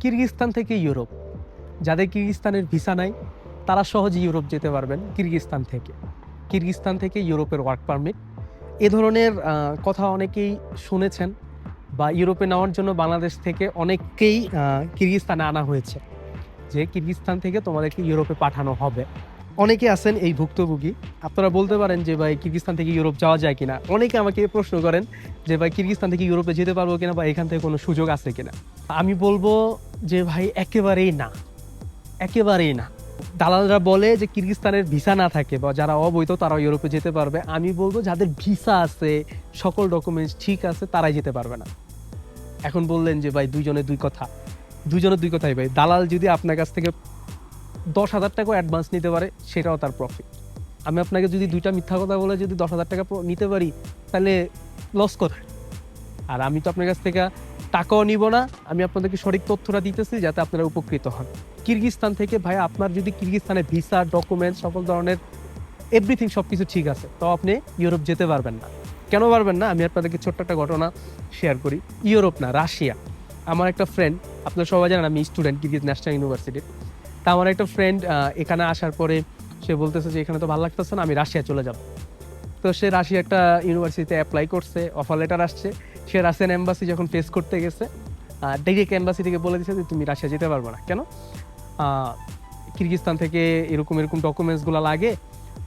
কিরগিজস্তান থেকে ইউরোপ। যাদের কিরগিজস্তানের ভিসা নাই, তারা সহজে ইউরোপ যেতে পারবেন কিরগিজস্তান থেকে। কিরগিজস্তান থেকে ইউরোপের ওয়ার্ক পারমিট এ ধরনের কথা অনেকেই শুনেছেন বা ইউরোপে নেওয়ার জন্য বাংলাদেশ থেকে অনেককেই কিরগিস্তানে আনা হয়েছে। যে কিরগিজস্তান থেকে তোমাদেরকে ইউরোপে পাঠানো হবে। অনেকে আছেন এই ভুক্তভোগী। আপনারা বলতে পারেন যে, ভাই, কিরগিজস্তান থেকে ইউরোপ যাওয়া যায় কিনা? অনেকে আমাকে প্রশ্ন করেন যে, ভাই, কিরগিজস্তান থেকে ইউরোপে যেতে পারব কিনা বা এখান থেকে কোনো সুযোগ আছে কিনা? আমি বলব যে, ভাই, একেবারেই না। একেবারেই না। দালালরা বলে যে, কিরগিজস্তানের ভিসা না থাকে বা যারা অবৈধ তারা ইউরোপে যেতে পারবে। আমি বলব যাদের ভিসা আছে, সকল ডকুমেন্টস ঠিক আছে, তারাই যেতে পারবে না। এখন বললেন যে, ভাই দুইজনে দুই কথা। দুইজনের দুই কথাই, ভাই, দালাল যদি আপনার কাছ থেকে দশ হাজার টাকা অ্যাডভান্স নিতে পারে, সেটাও তার প্রফিট আমি আপনাকে যদি দুইটা মিথ্যা কথা বলে যদি দশ হাজার টাকা নিতে পারি, তাহলে লস কোথায়? আর আমি তো আপনার কাছ থেকে টাকাও নিব না, আমি আপনাদেরকে সঠিক তথ্যটা দিতেছি যাতে আপনারা উপকৃত হন। কিরগিজস্তান থেকে ভাই, আপনার যদি কিরগিজস্তানে ভিসা ডকুমেন্ট সকল ধরনের এভরিথিং সব কিছু ঠিক আছে, তো আপনি ইউরোপ যেতে পারবেন না। কেন পারবেন না? আমি আপনাদেরকে ছোট্ট একটা ঘটনা শেয়ার করি। ইউরোপ না, রাশিয়া। আমার একটা ফ্রেন্ড আপনারা সবাই জানেন আমি স্টুডেন্ট কিরগিজ ন্যাশনাল ইউনিভার্সিটির তা আমার একটা ফ্রেন্ড এখানে আসার পরে সে বলতেছে যে এখানে তো ভালো লাগতেছে না আমি রাশিয়া চলে যাব। তো সে রাশিয়া একটা ইউনিভার্সিটিতে অ্যাপ্লাই করছে অফার লেটার আসছে। সে রাশিয়ান অ্যাম্বাসি যখন ফেস করতে গেছে ডিরেক্ট এম্বাসি থেকে বলে দিচ্ছে যে তুমি রাশিয়া যেতে পারবে না। কেন? আহ, কিরগিজস্তান থেকে এরকম এরকম ডকুমেন্টসগুলো লাগে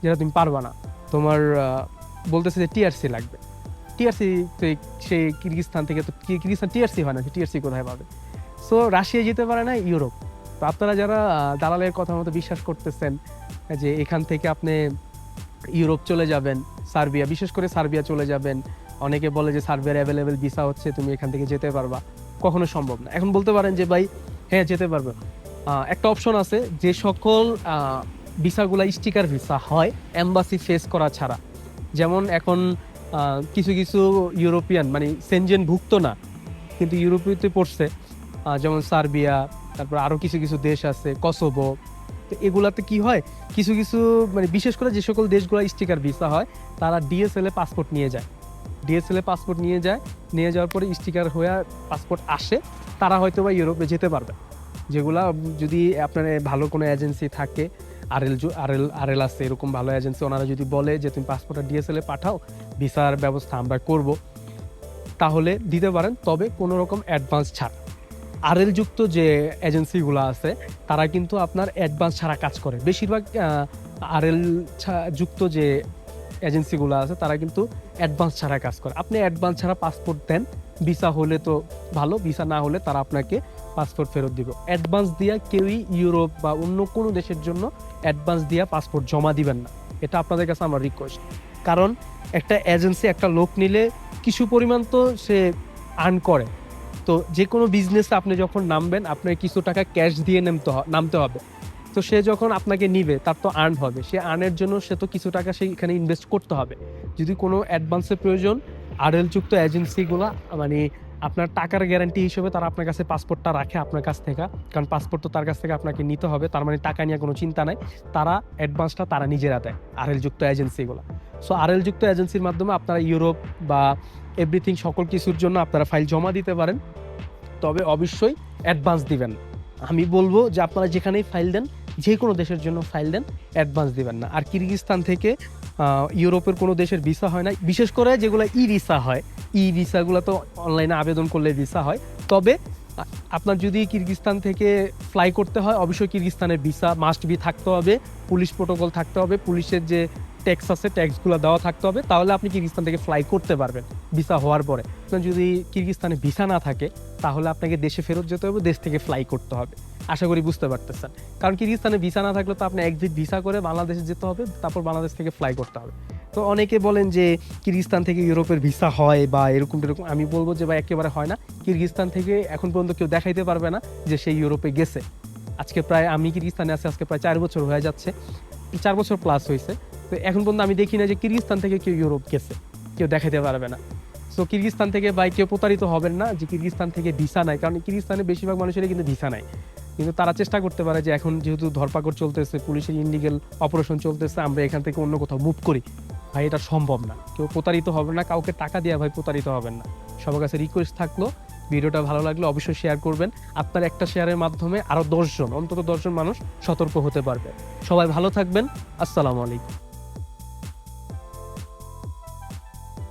যেটা তুমি পারবা না। তোমার বলতেছে যে টিআরসি লাগবে। টিআরসি সে কিরগিজস্তান থেকে তো কি- কিরগিজস্তান টিআরসি হয় না টিআরসি কোথায় পাবে? সো রাশিয়া যেতে পারে না ইউরোপ। তো আপনারা যারা দালালের কথা মতো বিশ্বাস করতেছেন, যে এখান থেকে আপনি ইউরোপ চলে যাবেন, সার্বিয়া, বিশেষ করে সার্বিয়া চলে যাবেন, অনেকে বলে যে সার্বিয়ার অ্যাভেলেবেল ভিসা হচ্ছে, তুমি এখান থেকে যেতে পারবা। কখনো সম্ভব না। এখন বলতে পারেন যে, ভাই হ্যাঁ যেতে পারবে একটা অপশন আছে যে সকল ভিসাগুলা স্টিকার ভিসা হয় এম্বাসি ফেস করা ছাড়া। যেমন এখন কিছু কিছু ইউরোপিয়ান মানে সেনজেন ভুক্ত না, কিন্তু ইউরোপীয়তে পড়ছে যেমন সার্বিয়া, তারপর আরও কিছু কিছু দেশ আছে, কসোভো। তো এগুলাতে কি হয়? কিছু কিছু মানে বিশেষ করে যে সকল দেশগুলো স্টিকার ভিসা হয়, তারা ডিএসএল এ পাসপোর্ট নিয়ে যায়। ডিএসএল এ পাসপোর্ট নিয়ে যায়, নিয়ে যাওয়ার পরে স্টিকার হয়ে পাসপোর্ট আসে, তারা হয়তো বা ইউরোপে যেতে পারবে। যেগুলা যদি আপনার ভালো কোনো এজেন্সি থাকে আরএল আরএল আরএল আছে, এরকম ভালো এজেন্সি ওনারা যদি বলে যে তুমি পাসপোর্টটা ডিএসএল এ পাঠাও, ভিসার ব্যবস্থা আমরা করব, তাহলে দিতে পারেন, তবে কোনো রকম অ্যাডভান্স ছাড়। আরএল যুক্ত যে এজেন্সিগুলো আছে, তারা কিন্তু আপনার অ্যাডভান্স ছাড়া কাজ করে। বেশিরভাগ আরএল যুক্ত যে এজেন্সিগুলো আছে, তারা কিন্তু অ্যাডভান্স ছাড়া কাজ করে। আপনি অ্যাডভান্স ছাড়া পাসপোর্ট দেন ভিসা হলে তো ভালো ভিসা না হলে তারা আপনাকে পাসপোর্ট ফেরত দিব। অ্যাডভান্স দিয়া কেউই ইউরোপ বা অন্য কোনো দেশের জন্য অ্যাডভান্স দিয়া পাসপোর্ট জমা দিবেন না। এটা আপনাদের কাছে আমার রিকোয়েস্ট কারণ একটা এজেন্সি একটা লোক নিলে কিছু পরিমাণ তো সে আর্ন করে। তো যে কোনো বিজনেসে আপনি যখন নামবেন আপনার কিছু টাকা ক্যাশ দিয়ে নামতে নামতে হবে। তো সে যখন আপনাকে নিবে, তার তো আর্ন হবে। সে আর্নের জন্য সে তো কিছু টাকা সে এখানে ইনভেস্ট করতে হবে। যদি কোনো অ্যাডভান্সের প্রয়োজন আরএল যুক্ত এজেন্সিগুলো মানে আপনার টাকার গ্যারান্টি হিসেবে তারা আপনার কাছে পাসপোর্টটা রাখে আপনার কাছ থেকে। কারণ পাসপোর্ট তো তার কাছ থেকে আপনাকে নিতে হবে, তার মানে টাকা নিয়ে কোনো চিন্তা নাই। তারা অ্যাডভান্সটা তারা নিজেরা দেয় আরএল যুক্ত এজেন্সিগুলো সো আরএল যুক্ত এজেন্সির মাধ্যমে আপনারা ইউরোপ বা এভরিথিং সকল কিছুর জন্য আপনারা ফাইল জমা দিতে পারেন। তবে অবশ্যই অ্যাডভান্স দিবেন আমি বলব যে আপনারা যেখানেই ফাইল দেন, যে কোনো দেশের জন্য ফাইল দেন, অ্যাডভান্স দিবেন না। আর কিরগিজস্তান থেকে ইউরোপের কোনো দেশের ভিসা হয় না। বিশেষ করে যেগুলো ই ভিসা হয়। ই ভিসাগুলো তো অনলাইনে আবেদন করলে ভিসা হয়। তবে আপনার যদি কিরগিজস্তান থেকে ফ্লাই করতে হয়, অবশ্যই কিরগিজস্তানের ভিসা মাস্ট বি থাকতে হবে। পুলিশ প্রোটোকল থাকতে হবে। পুলিশের যে ট্যাক্স আছে ট্যাক্সগুলো দেওয়া থাকতে হবে, তাহলে আপনি কিরগিজস্তান থেকে ফ্লাই করতে পারবেন ভিসা হওয়ার পরে। যদি কিরগিজস্তানে ভিসা না থাকে, তাহলে আপনাকে দেশে ফেরত যেতে হবে, দেশ থেকে ফ্লাই করতে হবে। আশা করি বুঝতে পারতেছেন। কারণ কিরগিজস্তানে ভিসা না থাকলে তো আপনি একদিন ভিসা করে বাংলাদেশে যেতে হবে, তারপর বাংলাদেশ থেকে ফ্লাই করতে হবে। তো অনেকে বলেন যে কিরগিজস্তান থেকে ইউরোপের ভিসা হয় বা এরকম এরকম আমি বলব যে ভাই, একেবারে হয় না। কিরগিজস্তান থেকে এখন পর্যন্ত কেউ দেখাইতে পারবে না যে সে ইউরোপে গেছে। আজকে প্রায়, আমি কিরগিজস্তানে আছি, আজকে প্রায় চার বছর হয়ে যাচ্ছে। চার বছর প্লাস হয়েছে তো এখন পর্যন্ত আমি দেখি না যে কিরগিজস্তান থেকে কেউ ইউরোপ গেছে। কেউ দেখাইতে পারবে না। সো কিরগিজস্তান থেকে ভাই কেউ প্রতারিত হবেন না যে কিরগিজস্তান থেকে ভিসা নাই। কারণ কিরগিজস্তানে বেশিরভাগ মানুষেরই কিন্তু ভিসা নাই। কিন্তু তারা চেষ্টা করতে পারে যে এখন যেহেতু ধরপাকড় চলতেছে, পুলিশের ইনলিগেল অপারেশন চলতেছে, আমরা এখান থেকে অন্য কোথাও মুভ করি। ভাই, এটা সম্ভব না। কেউ প্রতারিত হবে না, কাউকে টাকা দেওয়া ভাই প্রতারিত হবেন না। সবার কাছে রিকোয়েস্ট থাকল ভিডিওটা ভালো লাগলে অবশ্যই শেয়ার করবেন। আপনার একটা শেয়ারের মাধ্যমে আরও দশজন অন্তত দশজন মানুষ সতর্ক হতে পারবে। সবাই ভালো থাকবেন। আসসালামু আলাইকুম।